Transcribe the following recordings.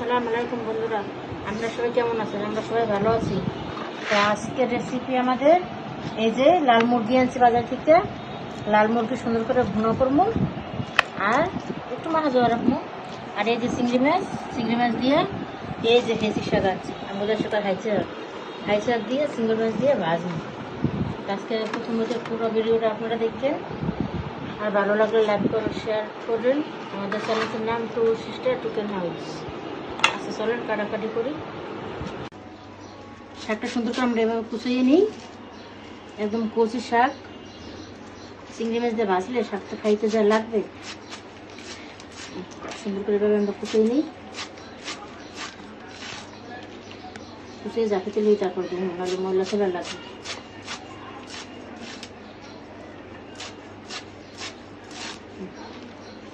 আসসালামু আলাইকুম বন্ধুরা। আমরা সবাই কেমন আছেন? আমরা সবাই ভালো আছি। তো আজকের রেসিপি আমাদের এই যে লাল মুরগি আনছি বাজার থেকে। লাল মুরগি সুন্দর করে ভুনো করব। আর একটু মাথা জোয়া রাখব। আর এই যে চিংড়ি মাছ চিংড়ি মাছ দিয়ে এই যে হেঁচি শাক আছে আমাদের শাক হাইছে হাই শাক। দিয়ে চিংড়ি মাছ দিয়ে ভাজবো। আজকে প্রথমত পুরো ভিডিওটা আপনারা দেখছেন আর ভালো লাগলে লাইক করুন শেয়ার করবেন আমাদের চ্যানেলের নাম টু সিস্টার টুকেন হাউস। আচ্ছা চলেন কাটাকাটি করি। শাকটা সুন্দর করে আমরা এভাবে কুচিয়ে নিই। একদম কচি শাক। চিংড়ি মাছ দিয়ে ভাজলে শাকটা খাইতে যা লাগবে। সুন্দর করে এভাবে আমরা কুচিয়ে নিই। কুচিয়ে যাকে তেলে তারপর দেবো নাহলে ময়লা ফেলা লাগবে।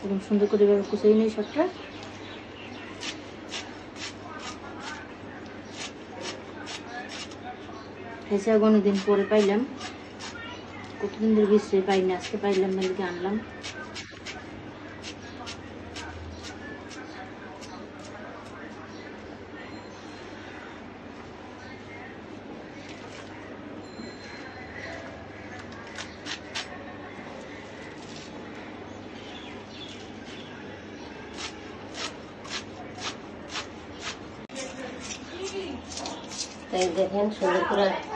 এরকম সুন্দর করে এভাবে কুচিয়ে নিই শাকটা। হেসে অনেকদিন পরে পাইলাম। কতদিন ধরে বিশ্রে পাইনি, আজকে পাইলাম মেলকে আনলাম। তাই দেখেন সুন্দর করে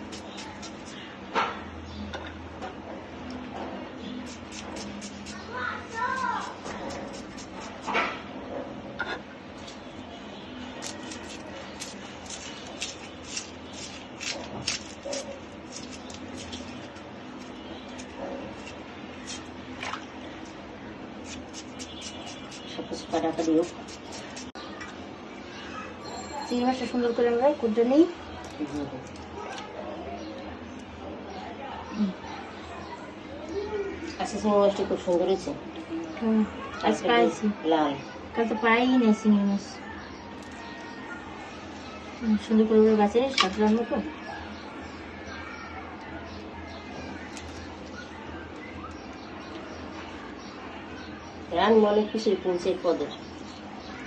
চিংড়ি মাছটা সুন্দর করে আমরা কুটে নিই। আচ্ছা চিংড়ি মাছটি খুব সুন্দর হয়েছে হুম, আজ পাইছি। লাল। কাল তো পাই নাই চিংড়ি মাছ সুন্দর করে বাঁচে শাক রান্না তো রান অনেক কিছুই কিনছে পদের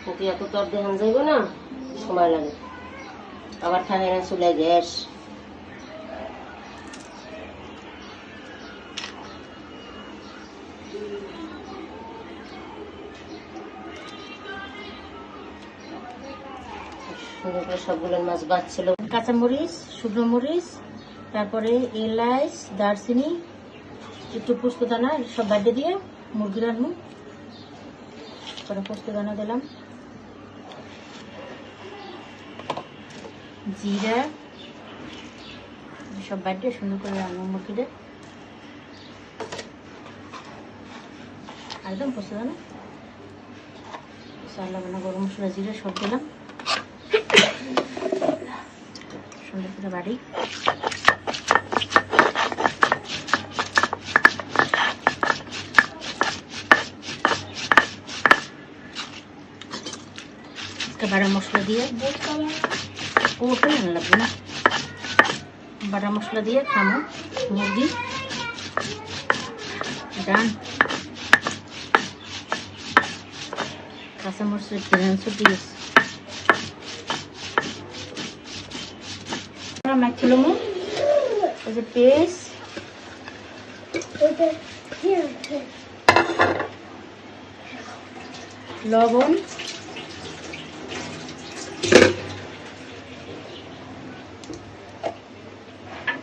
কিন্তু এত তর দেখান যাইব না? সময় লাগে। আবার থাকে না চুলায় গ্যাস করে সবগুলো মাছ বাঁচছিল। কাঁচামরিচ, শুকনো মরিচ, তারপরে এলাচ, দারচিনি, একটু পোস্ত দানা সব বাড়িয়ে দিয়ে মুরগি রান্নু পরে পোস্ত দানা দিলাম। জিরা, সব বাড়িয়ে সুন্দর করে রান্না মুরগিটা একদম পোস্ত দানা চাল লাগানো গরম মশলা, জিরা সব দিলাম। সুন্দর করে বাড়ি। dije otro en la punta, baramos la dije, vamos, muy bien, done, pasamos el tren subidos, ahora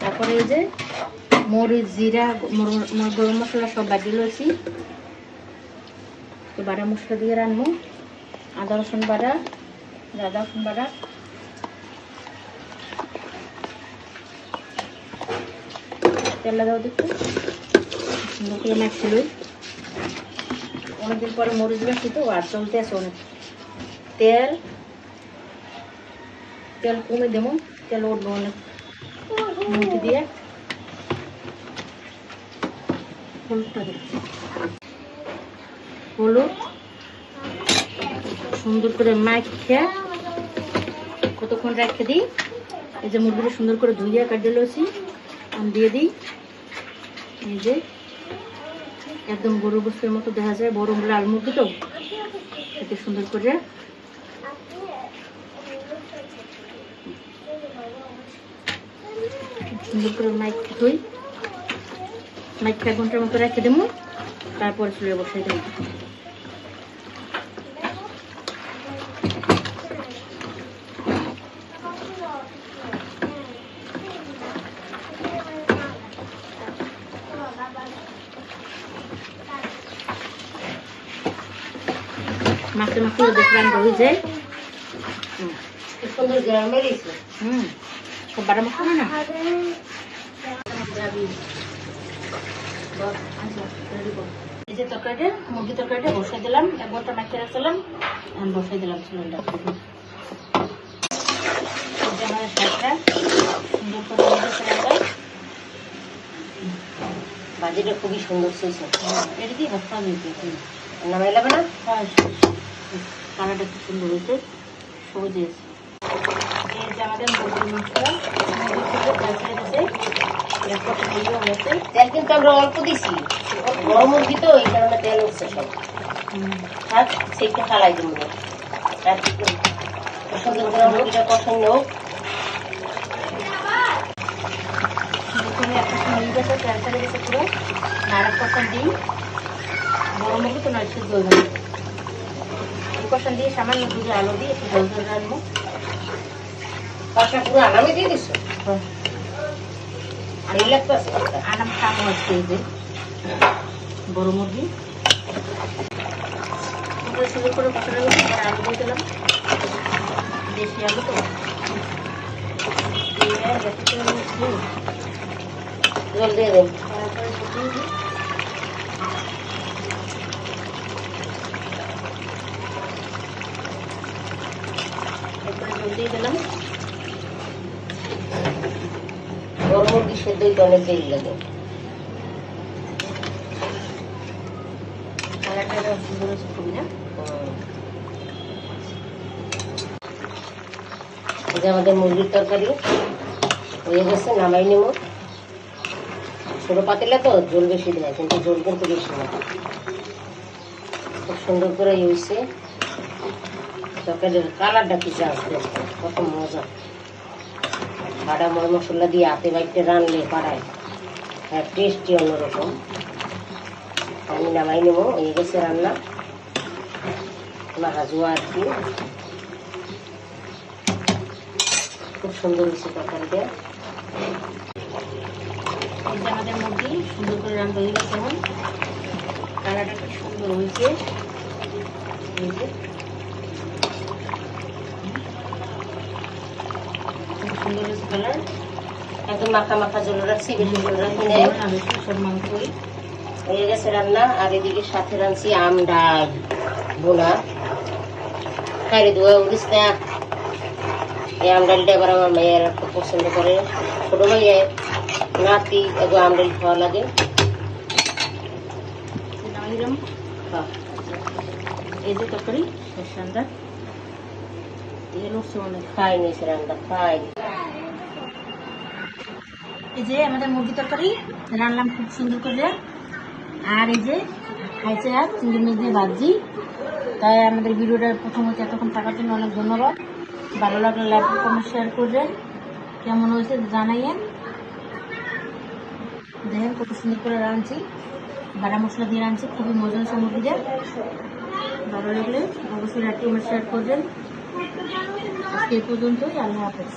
তারপরে এই যে মরিচ, জিরা গরম মশলা সব বাজিয়ে লইছি। তো বাটা মশলা দিয়ে রান্নু। আদা, রসুন বাটা আদা রসুন বাটা। তেল লাগাও দেখো। সুন্দর করে মাখছিল অনেকদিন পরে মরিচ বাড়ছি তো, আর চলতে আছে অনেক। তেল তেল কমে দেবো, তেল উঠবো অনেক মুরগি দিয়ে হলুদ, সুন্দর করে মাখিয়ে কতক্ষণ রেখে দিই? এই যে মুরগিটা সুন্দর করে ধুইয়া কাটিয়ে লছি আমি দিয়ে দিই। এই যে একদম গরু গোস্তের মতো দেখা যায়, বড় লাল মুরগি তো, এতে সুন্দর করে সুন্দর করে মাইক ধুই। মাইক এক ঘণ্টার মতো রেখে দেবো। তারপরে চুলে বসাই দেবো। মাখতে মাখতে দেখলাম হয়ে যায়। সুন্দর গ্রাম বেরিয়েছে মশলা না এই যে তরকারিটা মুরগি তরকারিটা বসাই দিলাম এক ঘণ্টা মাখিয়ে রাখছিলাম আমি বসাই দিলাম সিলিন্ডার আমার শাকটা সুন্দর করে বাজিটা খুবই সুন্দর ছিল। এটা হয়েছে নামাই লাগবে না? কালারটা খুব সুন্দর হয়েছে। সবুজ হয়েছে। আমাদের মুরগির মাংসটা দিই বড় মুরগি তো দিয়ে সামান্য দুধে আলু দিয়ে একটু জল জল রাখব পাশা পুরো আনামে দিয়ে দিছো? আর এই লাগতেছে আনাম খাব আজকে এই যে। বড় মুরগি। সুন্দর করে কষানো গেছে এবার আলু দিয়ে দিলাম। দেশি আলু তো। দিয়ে দেন তারপরে জল দিয়ে দিলাম। মুরগি সেদ্ধ না? এই যে আমাদের মুরগির তরকারি হয়ে গেছে নামাই নেব। ছোট পাতিলে তো ঝোল বেশি দেয় কিন্তু ঝোল কিন্তু বেশি না খুব সুন্দর করে হয়েছে। তরকারির কালারটা কি আসবে কত মজা। বাটা মশলা দিয়ে হাতে বাইতে রানলে পাড়ায়। হ্যাঁ টেস্টি অন্যরকম। আমি নামাই নেব হয়ে গেছে রান্না। মাহাজুয়া আর কি। খুব সুন্দর হয়েছে তরকারিটা। এই আমাদের মুরগি, সুন্দর করে রান্না হয়ে গেছে এখন। কালারটা কি সুন্দর হয়েছে। কালার একদম মাখা মাখা জল রাখছি বেশি জল রাখি নাই। আমি সব মাংসই হয়ে গেছে রান্না আর এদিকে সাথে রাঁধছি আম ডাল বোনা খাইরে ধোয়া উড়িস না। এই আম ডালটা এবার আমার মেয়েরা খুব পছন্দ করে। ছোটো মেয়ে নাতি এগো আম ডাল খাওয়া লাগে। খাও। এই যে তরকারি শেষ রান্না দিয়ে লড়ছে অনেক খাই নিয়েছে রান্না খাই। এই যে আমাদের মুরগি তরকারি, রান্নাম খুব সুন্দর করে। আর এই যে খাইছে আর চিংড়ি মাছ দিয়ে ভাজি। তাই আমাদের ভিডিওটা প্রথমত এতক্ষণ থাকার জন্য অনেক ধন্যবাদ। ভালো লাগলে লাইক কমেন্ট শেয়ার করবেন। কেমন হয়েছে জানাইয়েন। দেখেন কত সুন্দর করে রাঁধছি। বাটা মশলা দিয়ে রাঁধছি, খুবই মজা হয়েছে মুরগিদের ভালো লাগলে অবশ্যই লাইক কমেন্ট শেয়ার করবেন। আজকে পর্যন্তই, আল্লাহ হাফেজ।